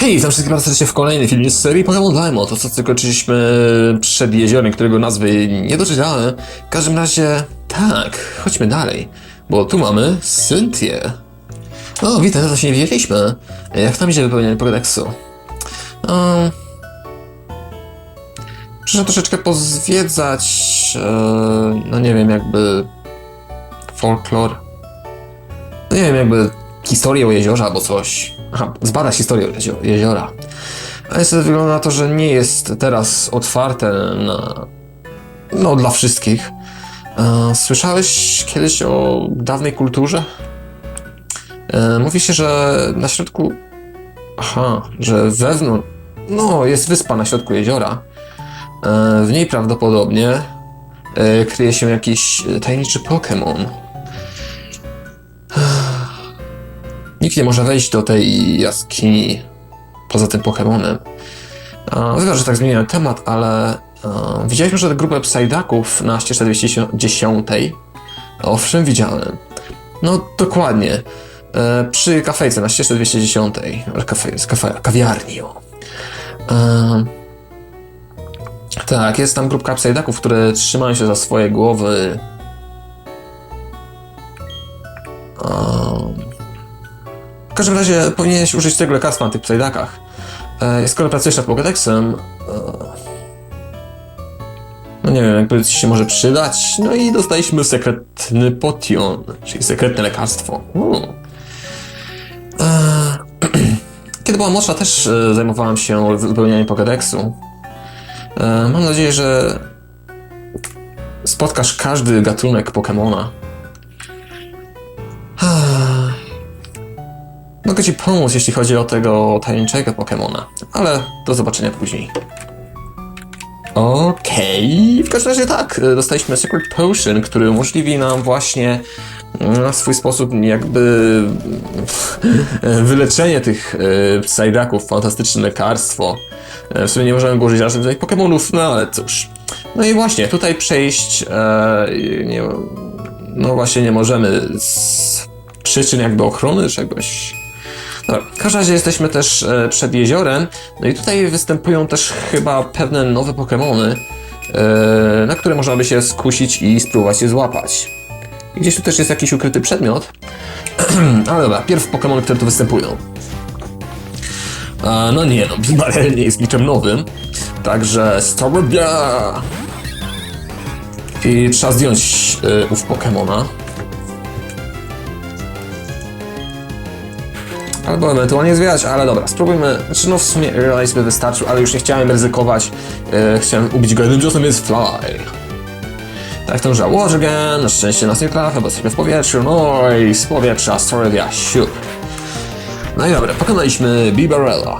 Hej, witam wszystkich bardzo serdecznie w kolejnym filmie z serii Pokémon Diamond. To co zakończyliśmy przed jeziorem, którego nazwy nie doczytałem. W każdym razie, tak, chodźmy dalej. Bo tu mamy Cynthię. O, witam, to się nie widzieliśmy. Jak tam idzie wypełnianie kodeksu? Um, Przyszedłem troszeczkę pozwiedzać, e, no nie wiem, jakby folklor. No nie wiem, jakby historię o jeziorze albo coś. Aha, zbadać historię jezio- jeziora. A niestety wygląda na to, że nie jest teraz otwarte na... No, dla wszystkich. E, Słyszałeś kiedyś o dawnej kulturze? E, Mówi się, że na środku... Aha, że wewnątrz... No, jest wyspa na środku jeziora. E, W niej prawdopodobnie e, kryje się jakiś tajemniczy Pokémon. Nikt nie może wejść do tej jaskini poza tym Pokemonem. Wiem, że tak zmieniłem temat, ale e, widzieliśmy, że grupę Psydaków na ścieżce 210. Owszem, widziałem. No, dokładnie. E, przy kafejce na ścieżce 210. Kafe, z kafe, kawiarni. O. E, tak, jest tam grupka Psydaków, które trzymają się za swoje głowy. Um, każdym razie powinieneś użyć tego lekarstwa na tych Psydakach. E, skoro pracujesz nad Pokédexem, e, no nie wiem, jakby ci się może przydać. No i dostaliśmy sekretny potion, czyli sekretne lekarstwo. E, Kiedy byłam młodsza, też e, zajmowałam się wypełnianiem Pokédexu. E, Mam nadzieję, że spotkasz każdy gatunek Pokémona. Mogę ci pomóc, jeśli chodzi o tego tajemniczego Pokémona, ale do zobaczenia później. Okej, w każdym razie tak, e, dostaliśmy Secret Potion, który umożliwi nam właśnie mm, na swój sposób jakby e, wyleczenie tych e, Psydaków, fantastyczne lekarstwo. E, W sumie nie możemy użyć żadnych Pokémonów, no ale cóż. No i właśnie, tutaj przejść e, nie, no właśnie nie możemy z przyczyn jakby ochrony czegoś. Dobra, w każdym razie jesteśmy też e, przed jeziorem, no i tutaj występują też chyba pewne nowe Pokémony, e, na które można by się skusić i spróbować je złapać. I gdzieś tu też jest jakiś ukryty przedmiot. Ale dobra, pierw Pokémony, które tu występują. A, no nie no, Bimarel nie jest niczym nowym, także Starbia! I trzeba zdjąć e, ów Pokémona. Albo ewentualnie zwijać, ale dobra, spróbujmy. Znaczy, no w sumie Realize by wystarczył, ale już nie chciałem ryzykować. E, chciałem ubić go jednym ciosem, jest Fly. Tak, to że na szczęście nas nie trafia, bo jesteśmy w powietrzu, no i z powietrza Storevia, siup. No i dobra, pokonaliśmy Bibarella.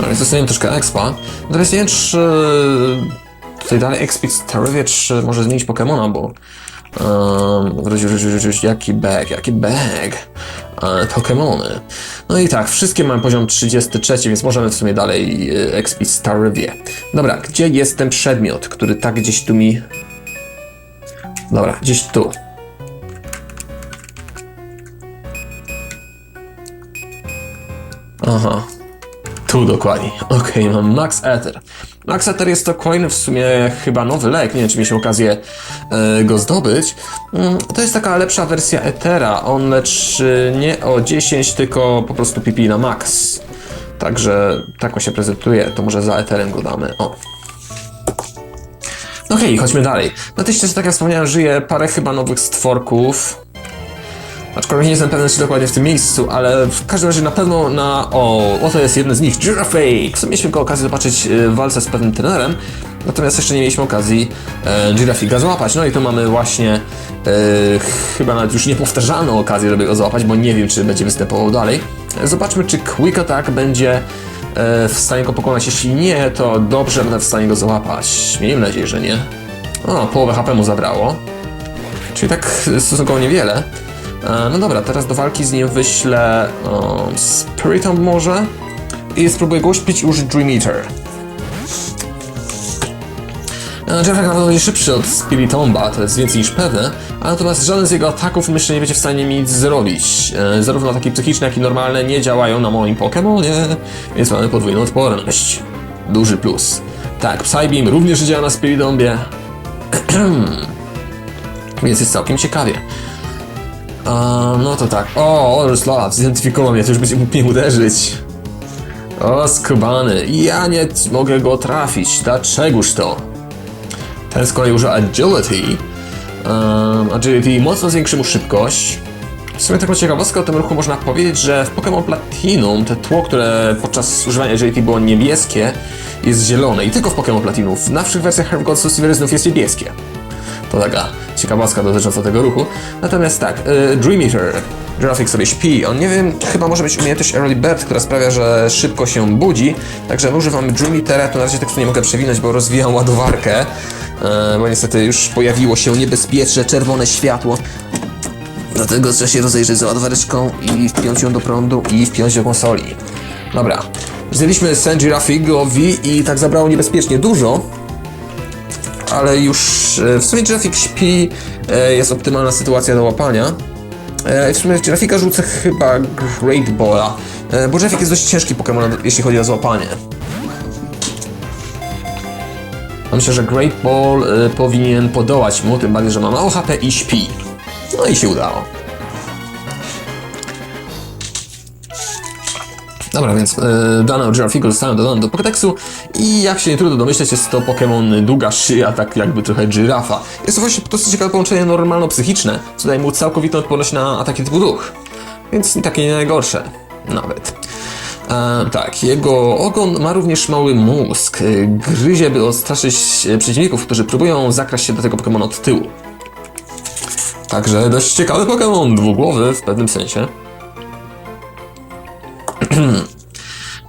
No więc dostajemy troszkę expa. Natomiast nie wiem, czy tutaj dalej Expit Starevia, czy może zmienić Pokemona, bo Um, jaki bag, jaki bag. E, Pokemony. No i tak, wszystkie mają poziom 33, więc możemy w sumie dalej e, expić Starvie. Dobra, gdzie jest ten przedmiot, który tak gdzieś tu mi... Dobra, gdzieś tu. Aha. Tu dokładnie. Okej, mam Max Ether. Max Ether jest to kolejny w sumie chyba nowy lek. Nie wiem, czy mieliśmy okazję e, go zdobyć. Mm, to jest taka lepsza wersja Ethera. On leczy nie o 10, tylko po prostu PP na max. Także tak on się prezentuje. To może za Etherem go damy. O. Okej, chodźmy dalej. Na tej ścieżce, tak jak wspomniałem, żyje parę chyba nowych stworków. Aczkolwiek nie jestem pewien, czy dokładnie w tym miejscu, ale w każdym razie na pewno na... O, oto jest jeden z nich, Giraffe! W sumie mieliśmy go okazję zobaczyć e, walce z pewnym trenerem, natomiast jeszcze nie mieliśmy okazji e, złapać. No i tu mamy właśnie e, chyba nawet już niepowtarzalną okazję, żeby go złapać, bo nie wiem, czy będzie występował dalej. Zobaczmy, czy Quick Attack będzie e, w stanie go pokonać. Jeśli nie, to dobrze będę w stanie go złapać. Miejmy nadzieję, że nie. O, połowę HP mu zabrało. Czyli tak stosunkowo niewiele. E, No dobra, teraz do walki z nim wyślę um, Spiritomb może i spróbuję go uśpić i użyć Dream Eater. E, Jeffrey na pewno będzie szybszy od Spiritomba, to jest więcej niż pewne, natomiast żaden z jego ataków myślę nie będzie w stanie mi nic zrobić. E, Zarówno ataki psychiczne, jak i normalne nie działają na moim Pokemonie, więc mamy podwójną odporność. Duży plus. Tak, Psybeam również działa na Spiritombie, więc jest całkiem ciekawie. A, no to tak. O, Orslav, zidentyfikował mnie, to już będzie mógł mnie uderzyć. O, skubany, ja nie mogę go trafić, dlaczegoż to? Ten z kolei używa Agility. Um, agility mocno zwiększy mu szybkość. W sumie taką ciekawostkę o tym ruchu można powiedzieć, że w Pokémon Platinum te tło, które podczas używania Agility było niebieskie, jest zielone i tylko w Pokémon Platinum. W nowszych wersjach Herb znów jest niebieskie. To taka ciekawostka dotycząca tego ruchu. Natomiast tak, y, Dream Eater. Grafik sobie śpi. On nie wiem, chyba może być umiejętność Early Bird, która sprawia, że szybko się budzi. Także my używamy Dream Eatera. Tu na razie tekstu nie mogę przewinąć, bo rozwijam ładowarkę. y, bo niestety już pojawiło się niebezpieczne czerwone światło. Dlatego trzeba się rozejrzeć za ładowareczką i wpiąć ją do prądu i wpiąć do konsoli. Dobra. Zdjęliśmy Sen Girafigowi i tak zabrało niebezpiecznie dużo ale już e, w sumie Girafik śpi, e, jest optymalna sytuacja do łapania. E, W sumie Girafika rzucę chyba Great Balla, bo Girafik jest dość ciężki Pokémon, jeśli chodzi o złapanie. Myślę, że Great Ball powinien podołać mu, tym bardziej, że ma mało HP i śpi. No i się udało. Dobra, więc e, dane o Girafigu zostaną dodane do Pokédexu i jak się nie trudno domyśleć, jest to Pokémon długa szyja, tak jakby trochę żyrafa. Jest to właśnie dosyć ciekawe połączenie normalno-psychiczne, co daje mu całkowitą odporność na ataki typu duch. Więc takie nie najgorsze, nawet. E, tak, jego ogon ma również mały mózg. E, Gryzie, by odstraszyć e, przeciwników, którzy próbują zakraść się do tego Pokémona od tyłu. Także dość ciekawy Pokémon, dwugłowy w pewnym sensie.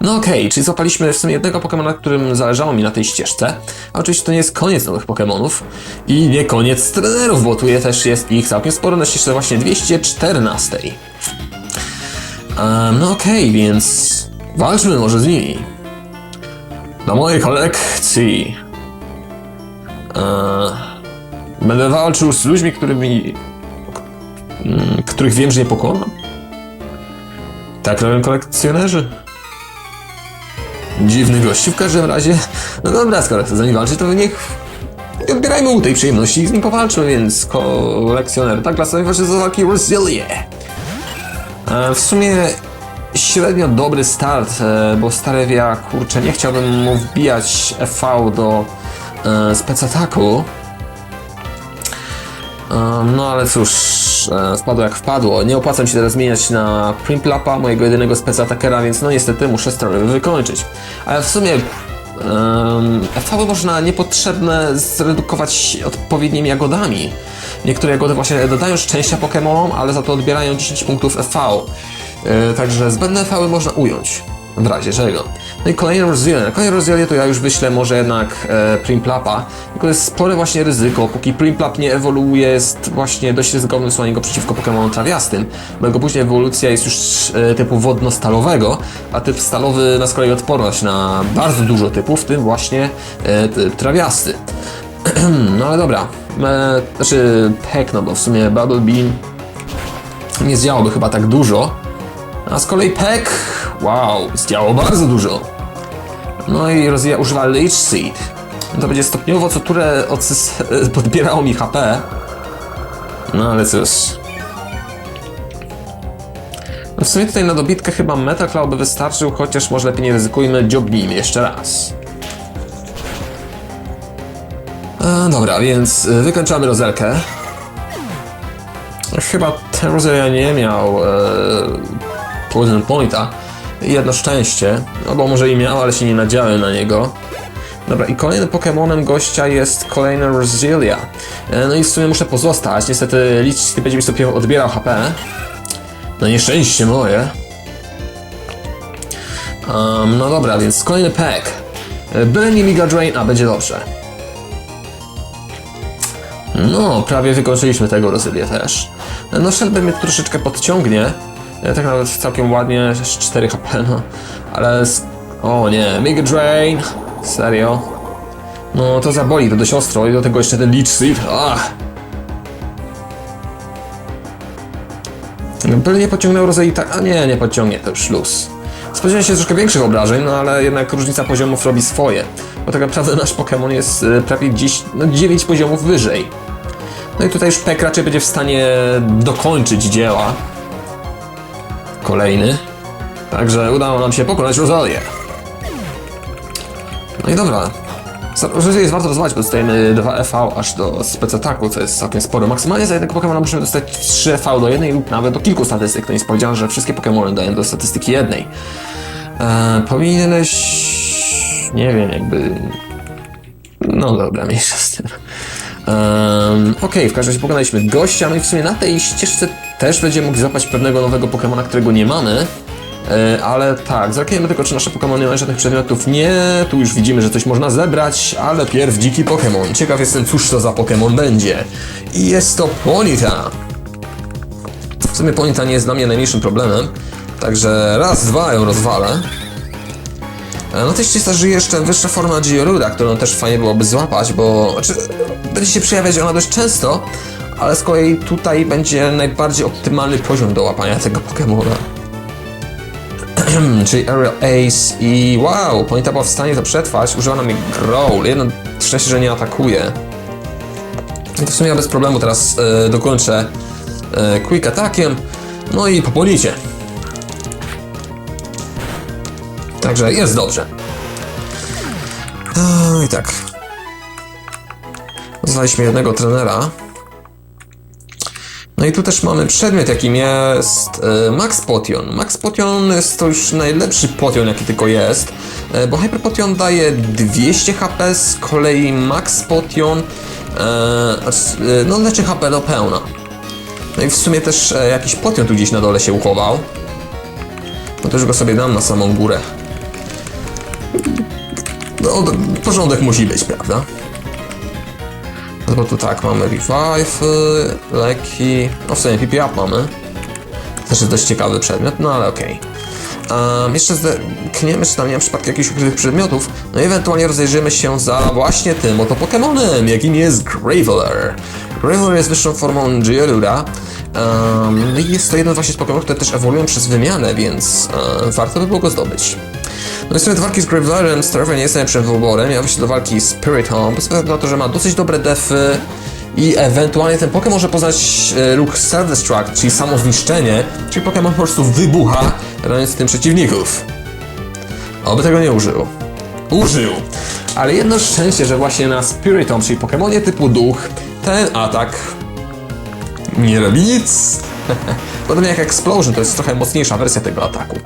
No okej, czyli złapaliśmy w sumie jednego Pokemona, którym zależało mi na tej ścieżce. A oczywiście to nie jest koniec nowych Pokemonów i nie koniec trenerów, bo tu też jest ich całkiem sporo na ścieżce właśnie 214. Um, no okej, więc walczmy może z nimi. Do mojej kolekcji. Eee, będę walczył z ludźmi, którymi, których wiem, że nie pokonam. Tak robią kolekcjonerzy. Dziwny gościu w każdym razie. No dobra, skoro chce z nami walczyć, to niech nie odbierajmy mu tej przyjemności i z nim powalczmy, więc kolekcjoner tak klasowy walczy za walki Rozilie. E, W sumie średnio dobry start, e, bo Starewia, kurczę, nie chciałbym mu wbijać FV do e, specataku. Um, No ale cóż, e, wpadło jak wpadło. Nie opłaca mi się teraz zmieniać na Primplapa, mojego jedynego specatakera, więc no niestety muszę stronę wykończyć. Ale w sumie um, FV można niepotrzebne zredukować odpowiednimi jagodami. Niektóre jagody właśnie dodają szczęścia Pokémonom, ale za to odbierają 10 punktów FV. E, Także zbędne FV można ująć. W razie czego. No i kolejne rozdzielenie. Kolejne rozdzielenie to ja już wyślę może jednak e, Primplapa. Tylko jest spore właśnie ryzyko. Póki Primplap nie ewoluuje, jest właśnie dość ryzykownym wysłanie go przeciwko Pokémonom trawiastym. Bo jego później ewolucja jest już e, typu wodno-stalowego, a typ stalowy ma z kolei odporność na bardzo dużo typów, w tym właśnie e, typ trawiasty. no ale dobra. E, znaczy Peck, no bo w sumie Bubble Beam nie zdziałoby chyba tak dużo. A z kolei Peck, wow, zdziało bardzo dużo. No i rozwija, używa Leech Seed. To będzie stopniowo co turę podbierało mi HP. No ale cóż. No w sumie tutaj na dobitkę chyba Metal Claw by wystarczył, chociaż może lepiej nie ryzykujmy, dziobnijmy jeszcze raz. E, dobra, więc y, wykończamy rozelkę. Chyba ten rozel nie miał e, Poison Pointa. Jedno szczęście, no bo może i miał, ale się nie nadziałem na niego. Dobra, i kolejnym Pokemonem gościa jest kolejny Roselia. E, No i w sumie muszę pozostać. Niestety licznik będzie mi stopniowo odbierał HP. No nieszczęście moje. Um, no dobra, więc kolejny pack. E, Byle nie Miga Drain, a będzie dobrze. No, prawie wykończyliśmy tego Rosylię też. No, Shelby mnie troszeczkę podciągnie. Tak nawet całkiem ładnie, 4 HP, no. Ale... O nie, Mega Drain! Serio? No to zaboli, to dość ostro i do tego jeszcze ten Leech Seed. Ach. No, Pewnie pociągnął Rozeita, a nie, nie pociągnie, to już luz. Spodziewałem się troszkę większych obrażeń, no ale jednak różnica poziomów robi swoje. Bo tak naprawdę nasz Pokémon jest y, prawie gdzieś no, 9 poziomów wyżej. No i tutaj już Pek raczej będzie w stanie dokończyć dzieła. Kolejny. Także udało nam się pokonać Rosalię. No i dobra. Rosalię jest warto rozwać, bo dostajemy 2 EV aż do specataku, co jest całkiem sporo. Maksymalnie za jednego Pokemona musimy dostać 3 EV do jednej lub nawet do kilku statystyk. To nie jest powiedziane, że wszystkie Pokemony dają do statystyki jednej. Eee, powinieneś... Nie wiem, jakby... No dobra, mniejsza z tym. Um, Okej, w każdym razie pokonaliśmy gościa, no i w sumie na tej ścieżce też będziemy mogli złapać pewnego nowego Pokemona, którego nie mamy. E, ale tak, zerkniemy tylko, czy nasze Pokemony nie mają żadnych przedmiotów. Nie, tu już widzimy, że coś można zebrać, ale pierw dziki Pokemon. Ciekaw jestem, cóż to za Pokemon będzie. I jest to Ponita. W sumie Ponita nie jest dla mnie najmniejszym problemem. Także raz, dwa ją rozwalę. E, No też się żyje jeszcze wyższa forma Georuda, którą też fajnie byłoby złapać, bo znaczy, będzie się przejawiać ona dość często, ale z kolei tutaj będzie najbardziej optymalny poziom do łapania tego Pokemona. Czyli Aerial Ace i wow, Ponita była w stanie to przetrwać, używa nam Growl, jedno szczęście, że nie atakuje. I to w sumie ja bez problemu teraz e, dokończę e, Quick Attackiem, no i po Ponicie. Także jest dobrze. No i tak. Nazwaliśmy jednego trenera. No i tu też mamy przedmiot, jakim jest e, Max Potion. Max Potion jest to już najlepszy potion, jaki tylko jest, e, bo Hyper Potion daje 200 HP, z kolei Max Potion e, znaczy, no leczy HP do pełna. No i w sumie też jakiś potion tu gdzieś na dole się uchował. No też go sobie dam na samą górę. No, porządek musi być, prawda? No tu tak, mamy revive, y, leki, no w sumie PP up mamy. Też jest dość ciekawy przedmiot, no ale okej. Um, jeszcze zerkniemy, czy tam nie ma przypadku jakichś ukrytych przedmiotów, no i ewentualnie rozejrzymy się za właśnie tym oto Pokemonem, jakim jest Graveler. Graveler jest wyższą formą Geoduda. Um, no jest to jeden właśnie z Pokemonów, które też ewoluują przez wymianę, więc um, warto by było go zdobyć. No i w sumie do walki z Gravelerem Starve nie jest najlepszym wyborem. Ja się do walki z Spirit Home, ze względu na to, że ma dosyć dobre defy i ewentualnie ten Pokémon może poznać e, ruch Self-Destruct, czyli samo zniszczenie, czyli Pokémon po prostu wybucha, raniąc tym przeciwników. Oby tego nie użył. Użył! Ale jedno szczęście, że właśnie na Spiritomb, czyli Pokemonie typu duch, ten atak nie robi nic. Podobnie jak Explosion, to jest trochę mocniejsza wersja tego ataku.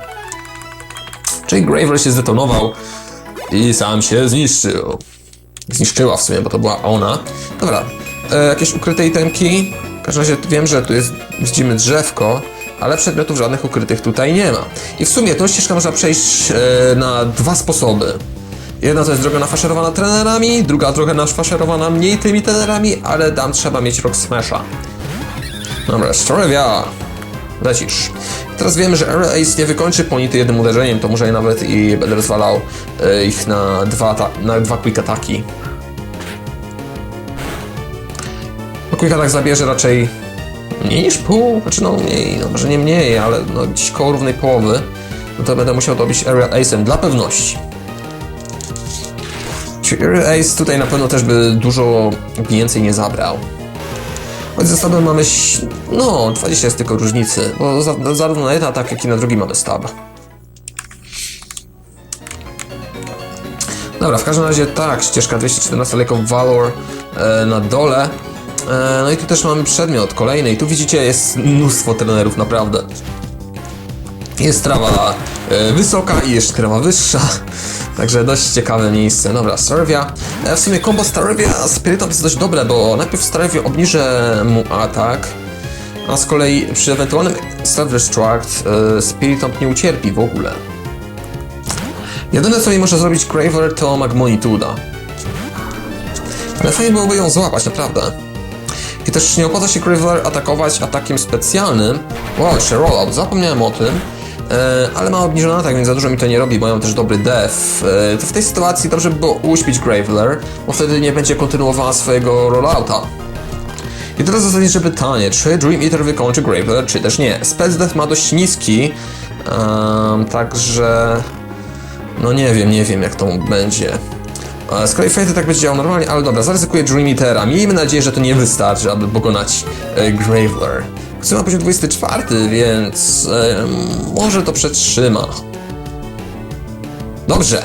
Czyli Graveler się zdetonował i sam się zniszczył. Zniszczyła w sumie, bo to była ona. Dobra, e, jakieś ukryte itemki? W każdym razie wiem, że tu jest, widzimy drzewko, ale przedmiotów żadnych ukrytych tutaj nie ma. I w sumie tą ścieżkę można przejść e, na dwa sposoby. Jedna to jest droga nafaszerowana trenerami, druga droga nafaszerowana mniej tymi trenerami, ale tam trzeba mieć Rock Smasha. Dobra, Storevia, lecisz. Teraz wiemy, że Aerial Ace nie wykończy Ponity jednym uderzeniem, to może nawet i będę rozwalał e, ich na dwa, na dwa quick ataki. No quick attack zabierze raczej mniej niż pół, znaczy no mniej, no może nie mniej, ale no gdzieś koło równej połowy. No to będę musiał dobić Aerial Ace'em dla pewności. Aerial Ace tutaj na pewno też by dużo więcej nie zabrał. Choć ze stabem mamy, no, 20 jest tylko różnicy, bo za, zarówno na jeden atak, jak i na drugi mamy stab. Dobra, w każdym razie tak, ścieżka 214 Lake Valor e, na dole. E, no i tu też mamy przedmiot kolejny i tu widzicie jest mnóstwo trenerów, naprawdę. Jest trawa e, wysoka i jeszcze trawa wyższa. Także dość ciekawe miejsce. Dobra, Starvia. E, w sumie combo Starvia z Spiritom jest dość dobre, bo najpierw Starvia obniżę mu atak, a z kolei przy ewentualnym Self-Destruct e, nie ucierpi w ogóle. Jedyne co mi może zrobić Graver to Magmonituda. Ale fajnie byłoby ją złapać, naprawdę. I też nie opłaca się Graveler atakować atakiem specjalnym. Wow, jeszcze rollout, zapomniałem o tym. E, ale ma obniżony atak, więc za dużo mi to nie robi, mam też dobry def. E, to w tej sytuacji dobrze by było uśpić Graveler, bo wtedy nie będzie kontynuowała swojego rollouta. I teraz zasadnicze pytanie, czy Dream Eater wykończy Graveler, czy też nie? Spec Death ma dość niski, em, także... No nie wiem, nie wiem jak to będzie. E, Z kolei Fate tak będzie działał normalnie, ale dobra, zaryzykuję Dream Eatera. Miejmy nadzieję, że to nie wystarczy, aby pokonać Graveler. Chcę na poziom 24, więc e, może to przetrzyma. Dobrze.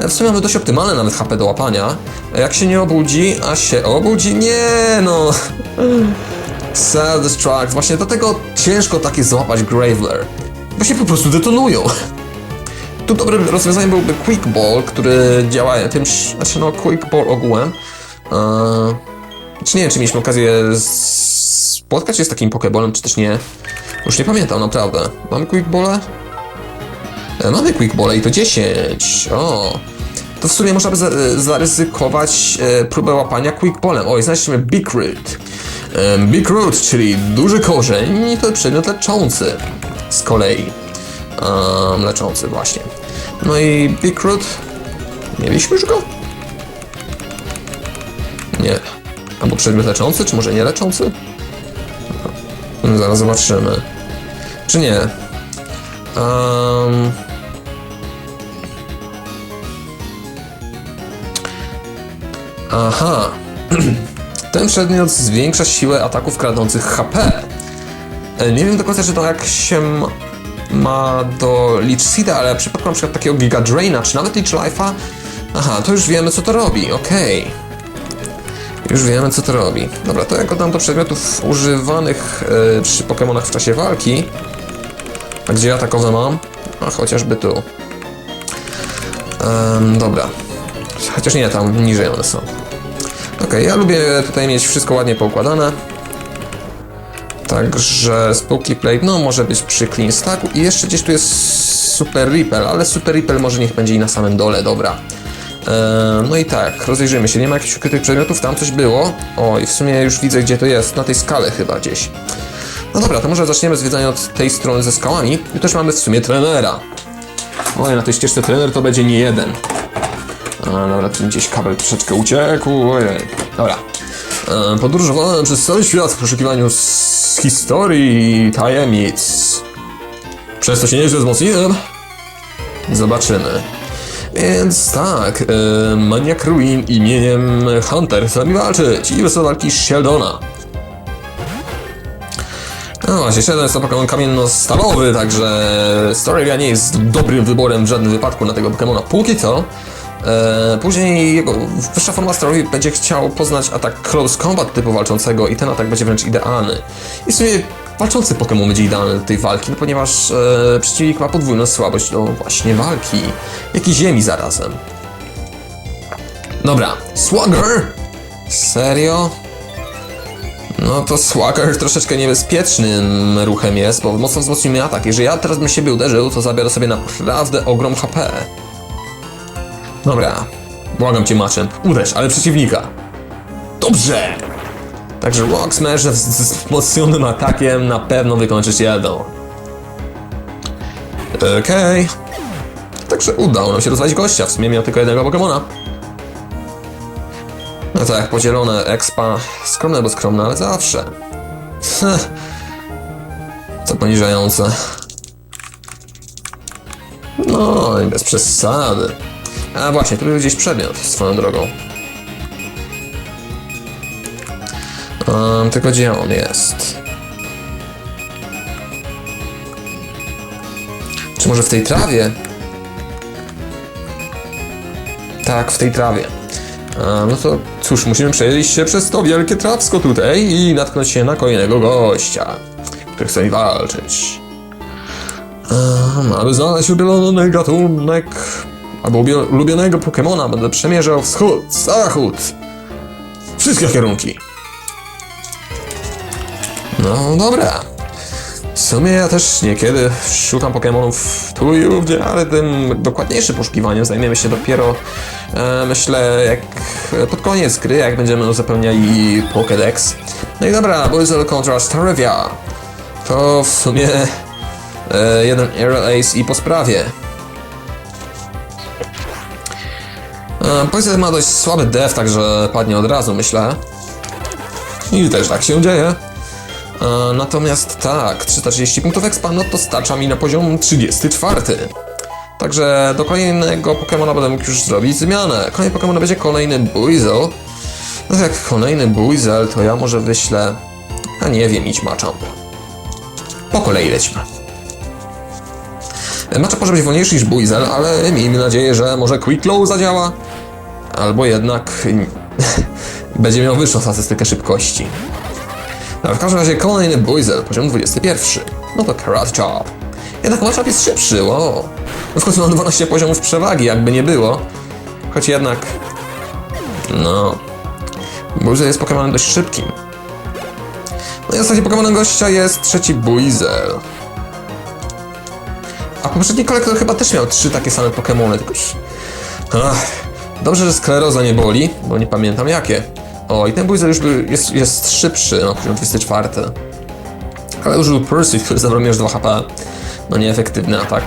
W sumie mamy dość optymalne nawet HP do łapania. Jak się nie obudzi, a się obudzi, nie no. Self-destruct, właśnie dlatego ciężko takie złapać Graveler. Bo się po prostu detonują. Tu dobrym rozwiązaniem byłby Quick Ball, który działa tym, znaczy no Quick Ball ogółem. Eee, czy nie wiem, czy mieliśmy okazję spotkać się z takim Pokeballem, czy też nie. Już nie pamiętam, naprawdę. Mamy Quick Ball? E, mamy Quick Ball i to 10. O. To w sumie można by za, zaryzykować e, próbę łapania Quick Ballem. Oj, znaleźliśmy Big Root. E, Big Root, czyli duży korzeń i to przedmiot leczący. Z kolei. Leczący właśnie. No i Big Root. Mieliśmy już go? Nie. Albo przedmiot leczący, czy może nie leczący? No, zaraz zobaczymy. Czy nie? Um... Aha. Ten przedmiot zwiększa siłę ataków kradnących HP. E, Nie wiem do końca, czy to jak się ma do Leech Seeda, ale w przypadku na przykład takiego Giga Draina, czy nawet Leech Life'a, aha, to już wiemy co to robi, okej. Już wiemy co to robi. Dobra, to jak go dam do przedmiotów używanych e, przy Pokémonach w czasie walki, a gdzie ja takowe mam? A chociażby tu. Dobra. Chociaż nie, tam niżej one są. Okej, ja lubię tutaj mieć wszystko ładnie poukładane. Także Spooky Plate, no może być przy Clean Stacku. I jeszcze gdzieś tu jest Super Ripple, ale Super Ripple może niech będzie i na samym dole, dobra. Eee, no i tak, rozejrzyjmy się, nie ma jakichś ukrytych przedmiotów, tam coś było. O, i w sumie już widzę gdzie to jest, na tej skale chyba gdzieś. No dobra, to może zaczniemy zwiedzanie od tej strony ze skałami. I też mamy w sumie trenera. Oj, na tej ścieżce trener to będzie nie jeden. A, dobra, tu gdzieś kabel troszeczkę uciekł, ojej. Dobra. E, Podróżowałem przez cały świat w poszukiwaniu z historii i tajemnic. Przez to się nieźle wzmocniłem. Zobaczymy. Więc tak, e, maniak ruin imieniem Hunter chce mi walczyć i walki Sheldona. No właśnie, Sheldon jest to Pokémon kamienno-stalowy, także Storyga nie jest dobrym wyborem w żadnym wypadku na tego Pokémona póki co. E, później jego wyższa forma Story będzie chciał poznać atak Close Combat typu walczącego i ten atak będzie wręcz idealny. I w sumie walczący Pokémon będzie idealny do tej walki, no ponieważ e, przeciwnik ma podwójną słabość do właśnie walki, jak i ziemi zarazem. Dobra, Swagger! Serio? No to Swagger troszeczkę niebezpiecznym ruchem jest, bo mocno wzmocnił mi atak. Jeżeli ja teraz bym siebie uderzył, to zabiorę sobie naprawdę ogrom HP. Dobra, błagam cię maczem, uderz, ale przeciwnika. Dobrze! Także Rock Smash z atakiem na pewno wykończysz jedną. Okej. Także udało nam się rozwalić gościa, w sumie miał tylko jednego Pokemona. No tak, podzielone expa. Skromne, bo skromne, ale zawsze. Co poniżające. No i bez przesady. A właśnie, tu był gdzieś przedmiot swoją drogą. Um, tylko gdzie on jest? Czy może w tej trawie? Tak, w tej trawie. A, no to cóż, musimy przejść się przez to wielkie trawsko tutaj i natknąć się na kolejnego gościa, który chce mi walczyć. Um, aby znaleźć ulubiony gatunek albo ubio- ulubionego Pokemona, będę przemierzał wschód, zachód, wszystkie kierunki. No dobra. W sumie ja też niekiedy szukam Pokemonów tu i ówdzie, ale tym dokładniejszym poszukiwaniem zajmiemy się dopiero, e, myślę, jak pod koniec gry, jak będziemy uzupełniali Pokédex. No i dobra, Boys of Contrast Trivia. To w sumie E, jeden Aerial Ace i po sprawie. E, Poison ma dość słaby def, także padnie od razu, myślę. I też tak się dzieje. E, Natomiast tak, 330 punktów expa, no to starcza mi na poziom 34. Także do kolejnego Pokemona będę mógł już zrobić zmianę. Kolejny Pokemon będzie kolejny Buizel. No jak kolejny Buizel, to ja może wyślę... A nie wiem, idź Machamp. Po kolei lećmy. Machamp może być wolniejszy niż Buizel, ale miejmy nadzieję, że może Quick Low zadziała. Albo jednak będzie miał wyższą statystykę szybkości. No, w każdym razie kolejny Buizel, poziom 21. No to Karate Chop. Jednak Machamp jest szybszy, wow. No w końcu mam 12 poziomów przewagi, jakby nie było. Choć jednak... No... Buizel jest Pokemonem dość szybkim. No i ostatnim Pokemonem gościa jest trzeci Buizel. A poprzedni kolektor chyba też miał trzy takie same Pokemony, tylko już... Ach, dobrze, że skleroza nie boli, bo nie pamiętam jakie. O, i ten Buizel już był, jest, jest szybszy, no, poziom 24. Ale użył Pursuit, który zabrał mi aż 2 HP. No nieefektywny atak.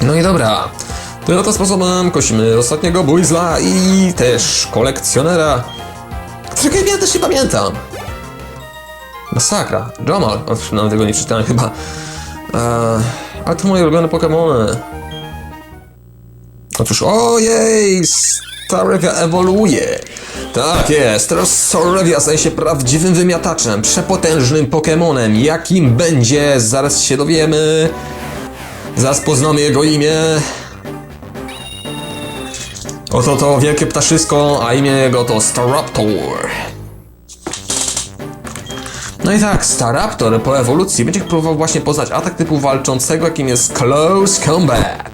No i dobra. To oto sposobem kosimy ostatniego Buizla i też kolekcjonera, którego ja też nie pamiętam. Masakra. Jamal. Nawet tego nie czytałem chyba. Eee, ale to moje ulubione Pokémony. Otóż, ojej! Starevia ewoluuje. Tak jest, teraz Starevia staje się prawdziwym wymiataczem, przepotężnym Pokemonem. Jakim będzie, zaraz się dowiemy. Zaraz poznamy jego imię. Oto to wielkie ptaszysko, a imię jego to Staraptor. No i tak, Staraptor po ewolucji będzie próbował właśnie poznać atak typu walczącego, jakim jest Close Combat.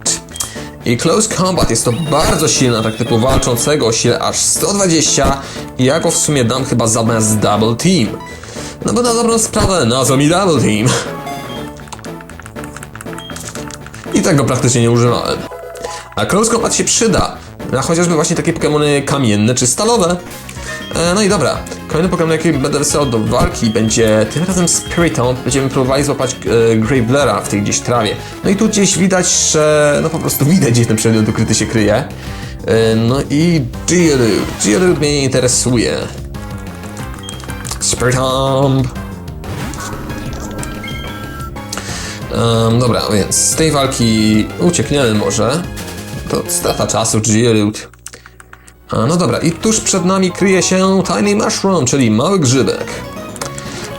I Close Combat jest to bardzo silny atak typu walczącego o sile aż 120 i ja go w sumie dam chyba zamiast Double Team. No bo na dobrą sprawę, nazwa mi Double Team. I tego praktycznie nie używałem. A Close Combat się przyda, na chociażby właśnie takie Pokémony kamienne czy stalowe. E, no i dobra, kolejny Pokémon jaki będę wysyłał do walki będzie tym razem Spiritomb. Będziemy próbowali złapać e, Gravelera w tej gdzieś trawie. No i tu gdzieś widać, że no po prostu widać gdzie ten przedmiot ukryty się kryje. E, no i Geodude. Geodude mnie nie interesuje. Spiritomb. Um, dobra, więc z tej walki uciekniemy może. To strata czasu, Geodude. A, no dobra, i tuż przed nami kryje się Tiny Mushroom, czyli mały grzybek.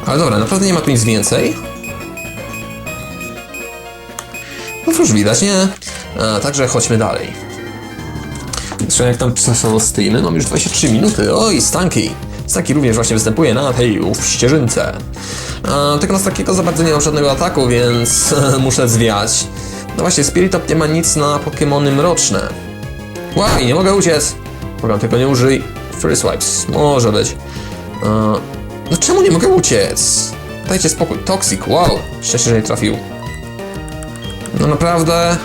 Ale dobra, naprawdę nie ma tu nic więcej. No cóż, widać, nie? A, także chodźmy dalej. Zresztą jak tam pisało Steamy, mam już 23 minuty. Oj, Stanki! Stanki również właśnie występuje na tej ów ścieżynce. A, tylko na takiego za bardzo nie mam żadnego ataku, więc muszę zwiać. No właśnie, Spiritop nie ma nic na Pokémony mroczne. Wow, i nie mogę uciec! Program tego nie użyj. Free swipes. Może być. E, no czemu nie mogę uciec? Dajcie spokój. Toxic, wow. Szczęście, że nie trafił. No naprawdę.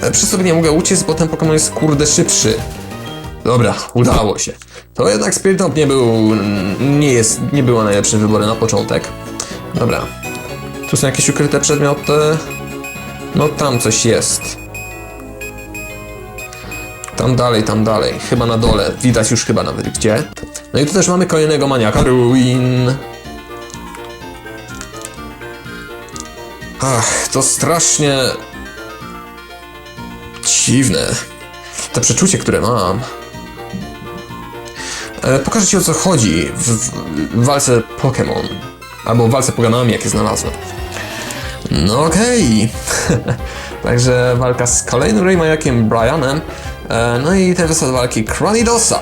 E, Przez to nie mogę uciec, bo ten Pokémon jest kurde szybszy. Dobra, udało się. To jednak Spiritop nie był... nie jest... nie była najlepszym wyborem na początek. Dobra. Tu są jakieś ukryte przedmioty. No tam coś jest. Tam dalej, tam dalej. Chyba na dole. Widać już chyba nawet gdzie. No i tu też mamy kolejnego maniaka. Ruin. Ach, to strasznie... Dziwne. To przeczucie, które mam. E, pokażę Ci o co chodzi w, w, w walce Pokémon. Albo w walce Pokémonami, jakie znalazłem. No okej. Także walka z kolejnym Raymajakiem Brianem. E, No i te zasady walki Kranidosa.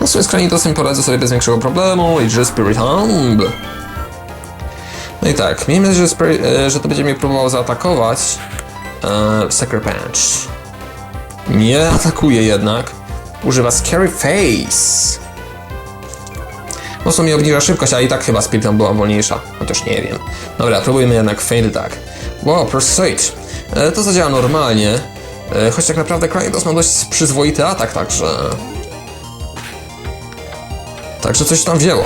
No sobie z Kranidosem poradzę sobie bez większego problemu i że Spiritomb. No i tak, miejmy nadzieję, że, e, że to będzie mnie próbował zaatakować. E, Sucker Punch. Nie atakuje jednak. Używa Scary Face. Mocno mi obniża szybkość, ale i tak chyba Spiritomb była wolniejsza. Chociaż nie wiem. Dobra, próbujmy jednak Feint Attack. Wow, Pursuit. E, to zadziała normalnie. E, choć tak naprawdę Kranidos ma dość przyzwoity atak, także... Także coś tam wzięło.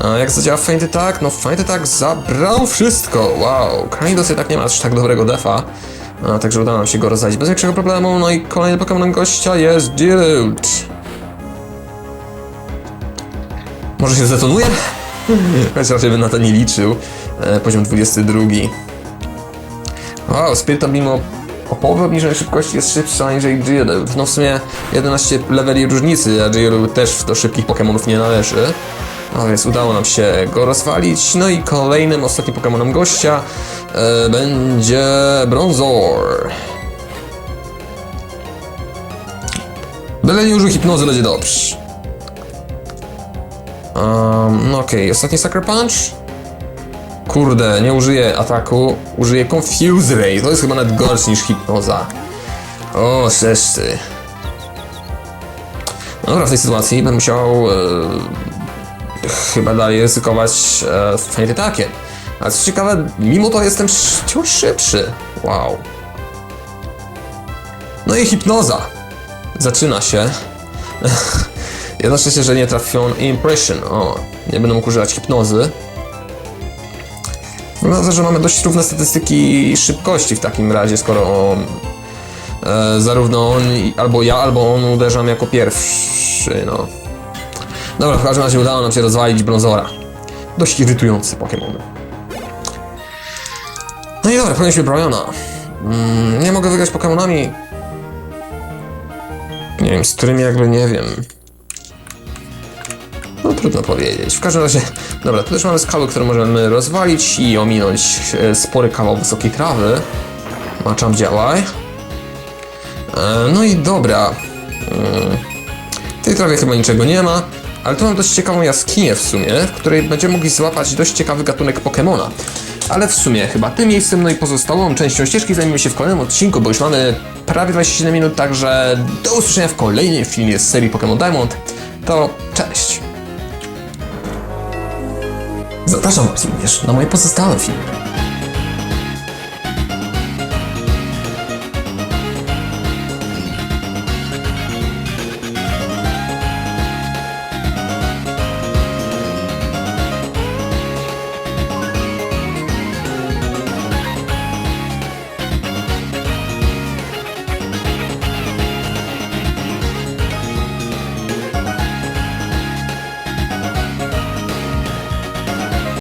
A jak zadziała Feint Attack? No Feint Attack zabrał wszystko, wow. Kranidos jednak nie ma aż tak dobrego defa. A, także udało nam się go rozwalić bez większego problemu. No i kolejny Pokémon gościa jest Dilude. Może się zdetonuje? Chociaż raczej bym na to nie liczył. E, poziom 22. Wow, Spirit mimo o połowę obniżonej szybkości jest szybszy aniżeli Geodude. No w sumie 11 leveli różnicy, a Geodude też do szybkich Pokémonów nie należy. No więc udało nam się go rozwalić. No i kolejnym, ostatnim Pokémonem gościa e, będzie Bronzor. Byle nie użył hipnozy, będzie dobrze. Um, no okej, ostatni Sucker Punch. Kurde, nie użyję ataku, użyję Confuse Ray. To jest chyba nawet gorsze niż hipnoza. O, szeszty. No dobra, w tej sytuacji będę musiał e, chyba dalej ryzykować e, Feint Attackiem. Ale co ciekawe, mimo to jestem wciąż szybszy. Wow. No i hipnoza. Zaczyna się. Jedno szczęście, że nie trafią Impression. O, nie będę mógł używać hipnozy. Na to, że mamy dość równe statystyki szybkości w takim razie, skoro e, zarówno on, albo ja, albo on uderzam jako pierwszy, no. Dobra, w każdym razie udało nam się rozwalić Bronzora. Dość irytujący Pokémon. No i dobra, powinniśmy Briana. Mm, nie mogę wygrać Pokémonami. Nie wiem, z którymi jakby nie wiem. No trudno powiedzieć. W każdym razie, dobra, tu też mamy skały, które możemy rozwalić i ominąć e, spory kawał wysokiej trawy. Maczam działaj. E, no i dobra. Mm, w tej trawie chyba niczego nie ma, ale tu mam dość ciekawą jaskinię w sumie, w której będziemy mogli złapać dość ciekawy gatunek Pokemona. Ale w sumie chyba tym miejscem, no i pozostałą częścią ścieżki zajmiemy się w kolejnym odcinku, bo już mamy prawie 27 minut, także do usłyszenia w kolejnym filmie z serii Pokémon Diamond. To cześć! Zapraszam również na moje pozostałe filmy.